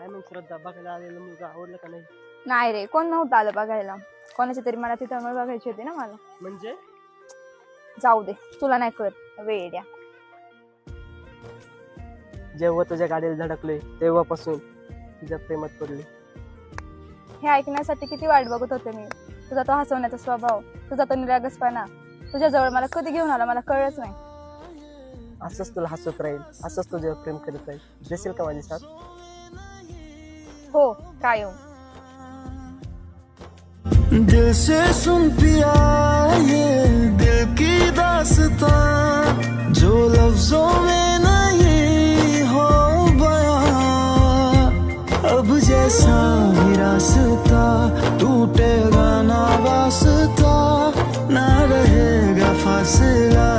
काय मग श्रद्धा बघायला आलेलं मुलगा आवडलं का नाही? नाही रे कोण नव्हतं आलं बघायला. कोणाची तरी मला तिथं बघायची होती ना मला. म्हणजे? जाऊ दे तुला नाही कळत. वेड्या जेव्हा तुझ्या गाडीला धडकले तेव्हापासून तुझ्या प्रेमात पडले. हे ऐकण्यासाठी किती वाट बघत होते मी. तुझा तो हसवण्याचा स्वभाव तुझा तो निरागसपणा तुझ्या जवळ मला कधी घेऊन आला मला कळलंच नाही. असंच तुला हसत राहील असंच तुझ्यावर प्रेम करत राहील. देशील का माझी साथ हो काय येऊ दिल से सुन पिया ये दिल की दास्तां, जो लफ्जों में नहीं हो बयां। अब जैसा भी रास्ता टूटेगा ना वास्ता, ना रहेगा फासला